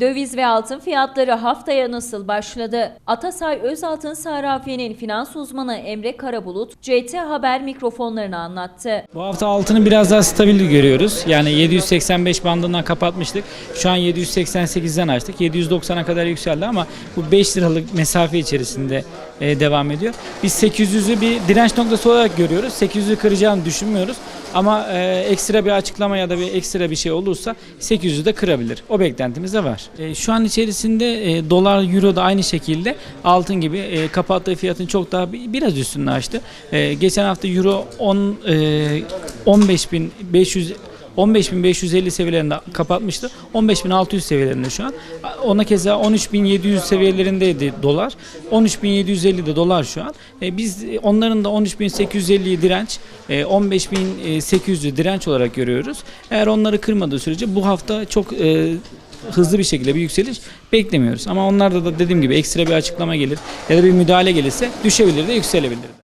Döviz ve altın fiyatları haftaya nasıl başladı? Atasay Özaltın Sarrafiye'nin finans uzmanı Emre Karabulut, CT Haber mikrofonlarına anlattı. Bu hafta altını biraz daha stabil görüyoruz. Yani 785 bandından kapatmıştık. Şu an 788'den açtık. 790'a kadar yükseldi ama bu 5 liralık mesafe içerisinde e, devam ediyor. Biz 800'ü bir direnç noktası olarak görüyoruz. 800'ü kıracağını düşünmüyoruz. Ama e, ekstra bir açıklama ya da bir ekstra bir şey olursa 800'ü de kırabilir. O beklentimiz de var. E, şu an içerisinde e, dolar, euro da aynı şekilde altın gibi e, kapattığı fiyatın çok daha bi- biraz üstünde açtı. E, geçen hafta euro 10 e, 15.500 15.550 seviyelerinde kapatmıştı. 15.600 seviyelerinde şu an. Ona keza 13.700 seviyelerindeydi dolar. 13.750 de dolar şu an. E, biz onların da 13.850'yi direnç, e, 15.800'ü direnç olarak görüyoruz. Eğer onları kırmadığı sürece bu hafta çok e, hızlı bir şekilde bir yükseliş beklemiyoruz. Ama onlarda da dediğim gibi ekstra bir açıklama gelir ya da bir müdahale gelirse düşebilir de yükselebilir.